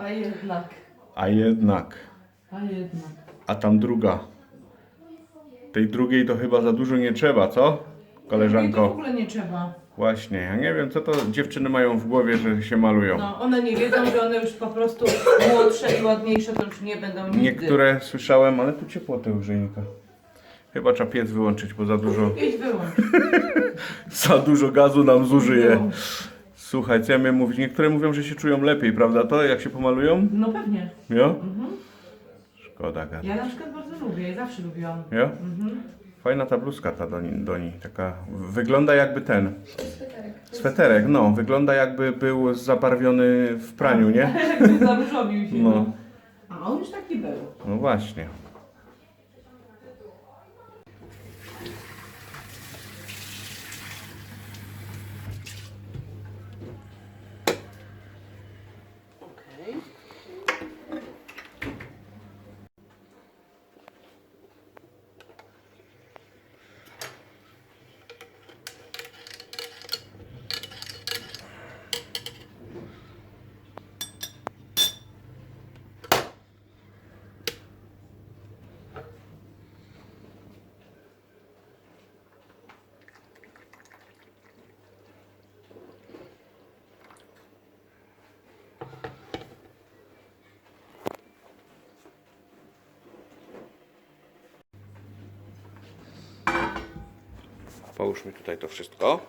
A jednak, A jednak. a jednak. A tam druga. Tej drugiej to chyba za dużo nie trzeba, co? I to w Koleżanko. ogóle nie trzeba. Właśnie, ja nie wiem co to dziewczyny mają w głowie, że się malują. No, one nie wiedzą, że one już po prostu młodsze i ładniejsze to już nie będą nigdy. Niektóre słyszałem, ale tu ciepło te grzejnika. Chyba trzeba piec wyłączyć, bo za dużo, Idź wyłącz. za dużo gazu nam zużyje. No, Słuchaj, co ja miałem mówić? Niektóre mówią, że się czują lepiej, prawda? To jak się pomalują? no pewnie. Jo? Mhm. Szkoda gada. Ja na przykład bardzo lubię, ja zawsze lubiłam. Jo? Mhm. Fajna ta bluzka ta do, ni- do niej, taka wygląda jakby ten. Sweterek. no, wygląda jakby był zabarwiony w praniu, nie? Jakby zaróżowił się. No. No. A on już taki był. No właśnie. Połóż mi tutaj to wszystko,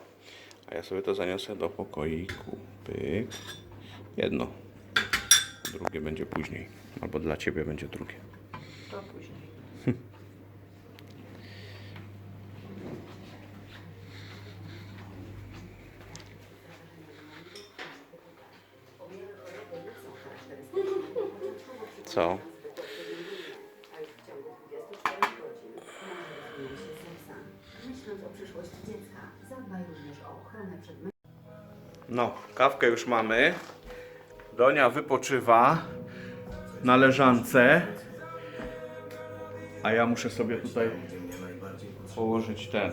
a ja sobie to zaniosę do pokoiku. Pyk. Jedno. Drugie będzie później. Albo dla ciebie będzie drugie. To później. Co? Kawkę już mamy. Donia wypoczywa na leżance. A ja muszę sobie tutaj położyć ten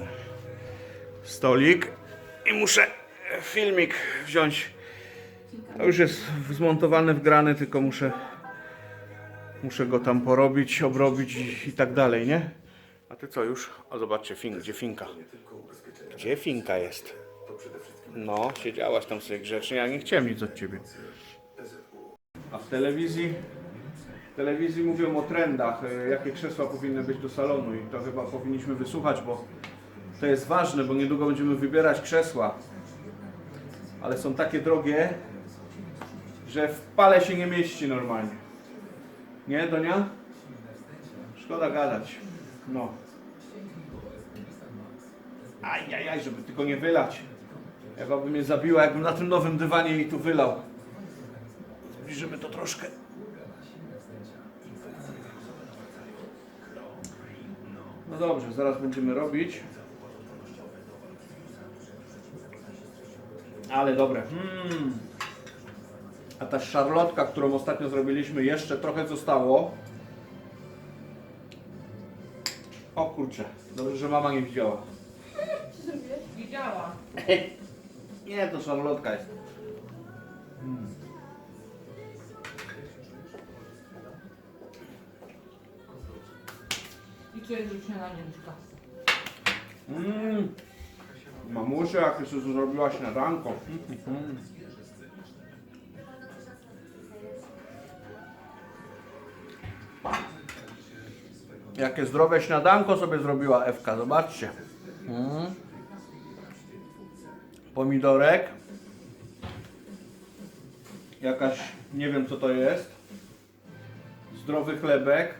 stolik i muszę filmik wziąć. To już jest zmontowany, wgrany, tylko muszę muszę go tam porobić, obrobić i, i tak dalej, nie? A ty co już? O, zobaczcie, fin, gdzie finka? Gdzie finka jest? No, siedziałaś tam sobie grzecznie, ja nie chciałem nic od ciebie. A w telewizji, w telewizji mówią o trendach, e, jakie krzesła powinny być do salonu i to chyba powinniśmy wysłuchać, bo to jest ważne, bo niedługo będziemy wybierać krzesła. Ale są takie drogie, że w pale się nie mieści normalnie. Nie, Donia? Szkoda gadać. No. Ajajaj, żeby tylko nie wylać. Jakby mnie zabiła, jakbym na tym nowym dywanie jej tu wylał. Zbliżymy to troszkę. No dobrze, zaraz będziemy robić. Ale dobre. Mm. A ta szarlotka, którą ostatnio zrobiliśmy, jeszcze trochę zostało. O kurczę, dobrze, że mama nie widziała. Widziała. Nie, to szarlotka jest. I co jest do śniadania, Miszka? Mmm. Mamusia, jak sobie zrobiła śniadanko. Mm. Jakie zdrowe śniadanko sobie zrobiła Ewka, zobaczcie. Mm. Pomidorek. Jakaś, nie wiem co to jest. Zdrowy chlebek.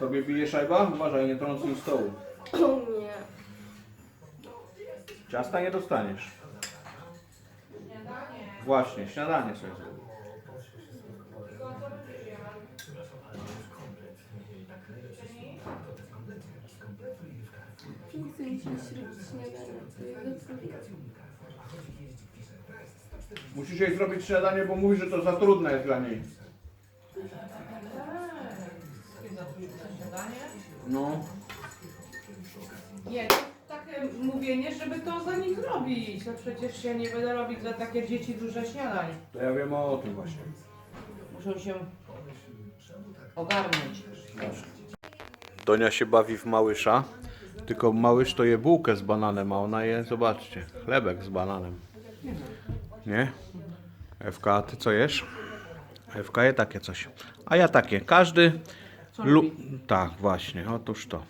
Tobie bije szajba? Uważaj, nie trącnij stołu. Nie. Ciasta nie dostaniesz. Właśnie, śniadanie sobie zrób. Śniadania. Musisz jej zrobić śniadanie, bo mówi, że to za trudne jest dla niej. No. Nie, to takie mówienie, żeby to za nich zrobić. No przecież ja nie będę robić dla takie dzieci dużo śniadań. To ja wiem o tym właśnie. Muszą się ogarnąć. Donia się bawi w małysza. Tylko małysz to je bułkę z bananem, a ona je, zobaczcie, chlebek z bananem. Nie? Ewka, a ty co jesz? Ewka je takie coś. A ja takie. Każdy. Lu- tak, właśnie. Otóż to.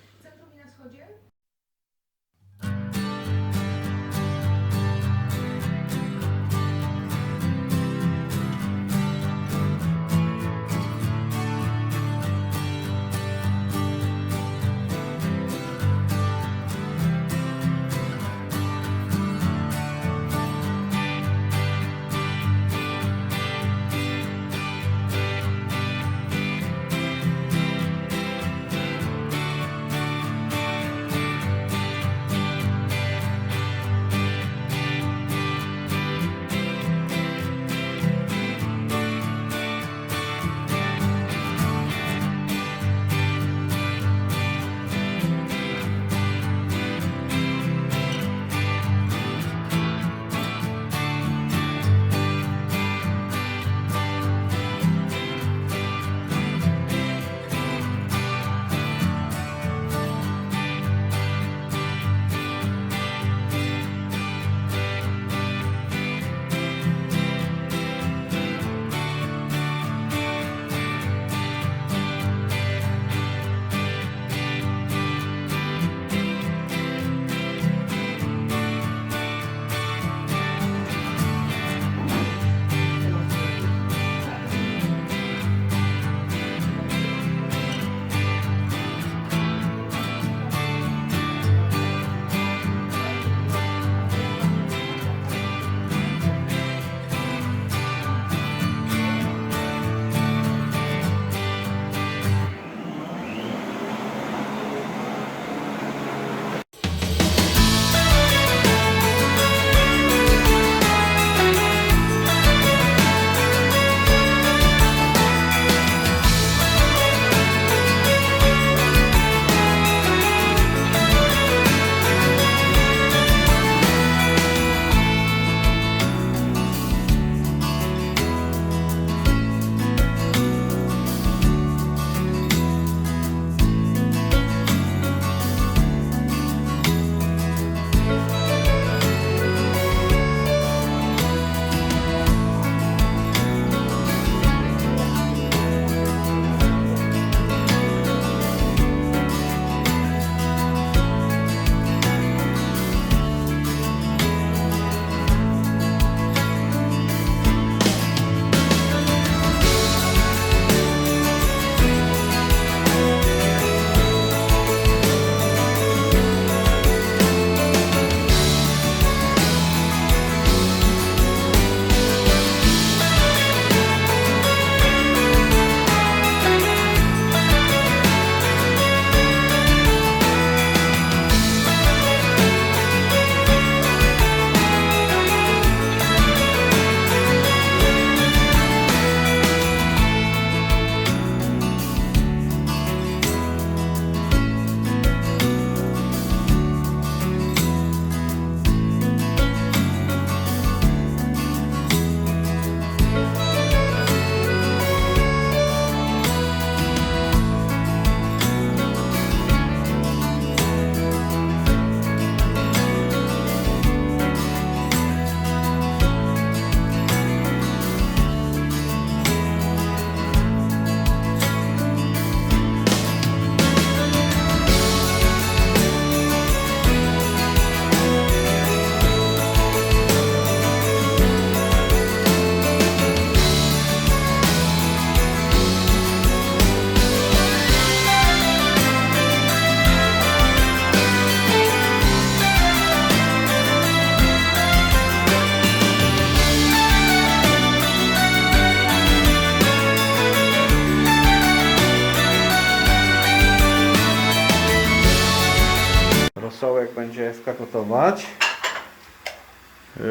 Yy,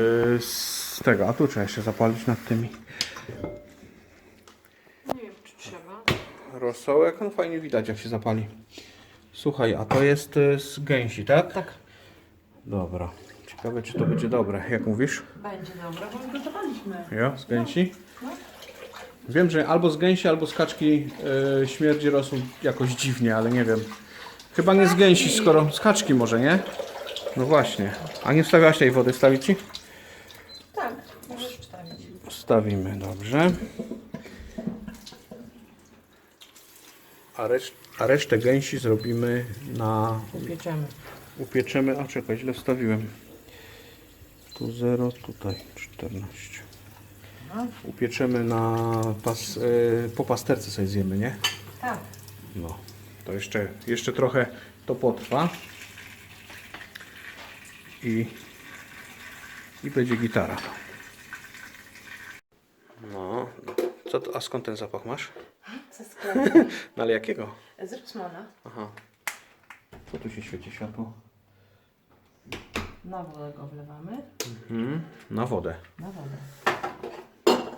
z tego, a tu trzeba jeszcze zapalić nad tymi. Nie wiem, czy trzeba. Rosołek, no fajnie widać jak się zapali. Słuchaj, a to jest y, z gęsi, tak? Tak. Dobra. Ciekawe czy to będzie dobre, jak mówisz? Będzie dobre, bo już gotowaliśmy. Jo, z gęsi? Wiem, że albo z gęsi, albo z kaczki y, śmierdzi rosół jakoś dziwnie, ale nie wiem. Chyba nie z gęsi, skoro z kaczki może, nie? No właśnie. A nie wstawiałaś tej wody, wstawić ci? Tak, możesz wstawić. Wstawimy, dobrze. A, reszt, a resztę gęsi zrobimy na... Pieczemy. Upieczemy... A czekaj, źle wstawiłem. Tu 0, tutaj 14. Upieczemy na... Pas, y, po pasterce sobie zjemy, nie? Tak. No. To jeszcze, jeszcze trochę to potrwa. I... I będzie gitara. No. Co to, a skąd ten zapach masz? Ze sklepu. No ale jakiego? Z Rosmana. Aha. Co tu się świeci światło? Na wodę go wlewamy. Mhm. Na wodę. Na wodę.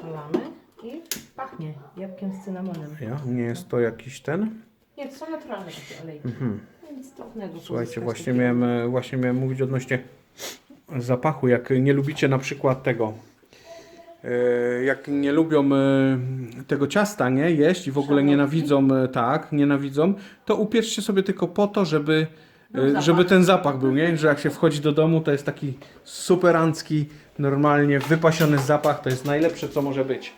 Polamy i pachnie jabłkiem z cynamonem. Ja? Nie jest to jakiś ten? Nie, to są naturalne takie olejki. Nic trudnego. Mhm. Słuchajcie, pozyskać właśnie takiego. miałem, e, właśnie miałem mówić odnośnie zapachu. Jak nie lubicie na przykład tego, e, jak nie lubią e, tego ciasta, nie, jeść i w ogóle nienawidzą, e, tak, nienawidzą, to upieczcie sobie tylko po to, żeby, żeby ten zapach był, nie, że jak się wchodzi do domu, to jest taki superancki, normalnie wypasiony zapach, to jest najlepsze, co może być.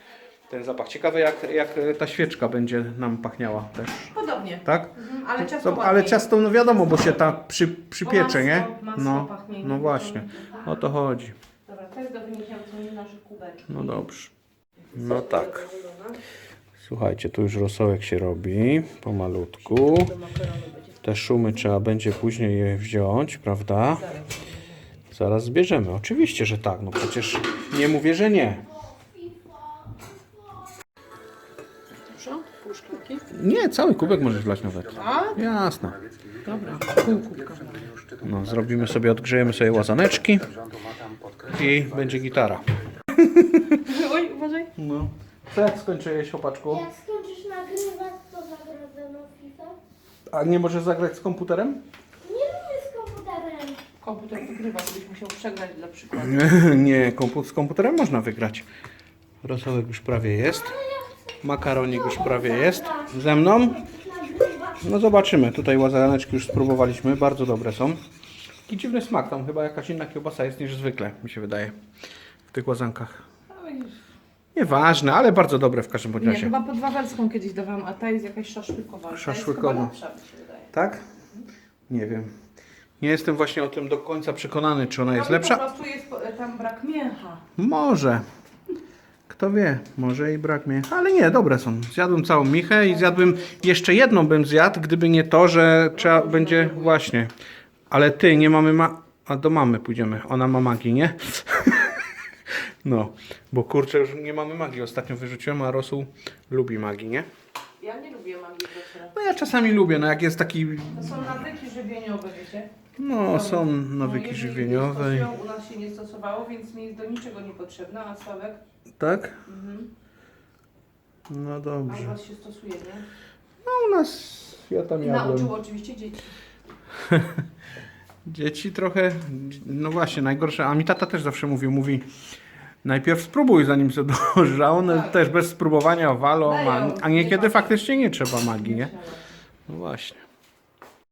Ten zapach. Ciekawe, jak, jak ta świeczka będzie nam pachniała też, Podobnie. tak? Mhm, ale ciasto To, ale ładniej. ciasto, no wiadomo, bo się tak przy, przypiecze, nie? masło- masło No, pachnie, no nie? właśnie, o to chodzi. Dobra, to jest do wyniesienia są nasze kubeczki. No dobrze. No tak. Słuchajcie, tu już rosołek się robi pomalutku. Te szumy trzeba będzie później je wziąć, prawda? Zaraz zbierzemy. Oczywiście, że tak. No przecież nie mówię, że nie. Nie, cały kubek możesz wlać nawet. A? Jasne. Dobra, pół kubka. No, zrobimy sobie, odgrzejemy sobie łazaneczki i będzie gitara. Oj, uważaj. No. Co jak skończę jeść, chłopaczku? Jak skończysz nagrywać, to zagramy do FIFA. A nie możesz zagrać z komputerem? Nie lubię z komputerem. Komputer wygrywa, gdybyś musiał przegrać dla przykładu. Nie, kompu- z komputerem można wygrać. Rosołek już prawie jest. Makaronik już prawie jest. Ze mną? No zobaczymy. Tutaj łazaneczki już spróbowaliśmy. Bardzo dobre są. Taki dziwny smak. Tam chyba jakaś inna kiełbasa jest niż zwykle, mi się wydaje. W tych łazankach. Nieważne, ale bardzo dobre w każdym bądź Nie, razie. chyba pod wawelską kiedyś dawałam, a ta jest jakaś szaszłykowa. Szaszłykowa. Lepsza. Tak? Nie wiem. Nie jestem właśnie o tym do końca przekonany, czy ona jest lepsza. Po prostu jest tam brak mięcha. Może. Kto wie, może i brak mnie. Ale nie, dobre są. Zjadłem całą michę i zjadłem jeszcze jedną bym zjadł, gdyby nie to, że trzeba będzie właśnie. Ale ty, nie mamy ma... A do mamy pójdziemy. Ona ma magii, nie? No, bo kurczę, już nie mamy magii. Ostatnio wyrzuciłem, a Rosół lubi magii, nie? Ja nie lubię magii wieczora. No ja czasami lubię, no jak jest taki... To są nawyki żywieniowe, wiecie? No, są No, nawyki jeżeli żywieniowe. stosują, U nas się nie stosowało, więc mi jest do niczego niepotrzebna, a Sławek Tak? mhm. No a u dobrze. was się stosuje, nie? No u nas... Ja tam I jadłem. nauczył oczywiście dzieci. Dzieci trochę, no właśnie, najgorsze, a mi tata też zawsze mówił, mówi najpierw spróbuj zanim się dołoży, a one też bez spróbowania walą, a, a niekiedy faktycznie nie trzeba magii, nie? No właśnie.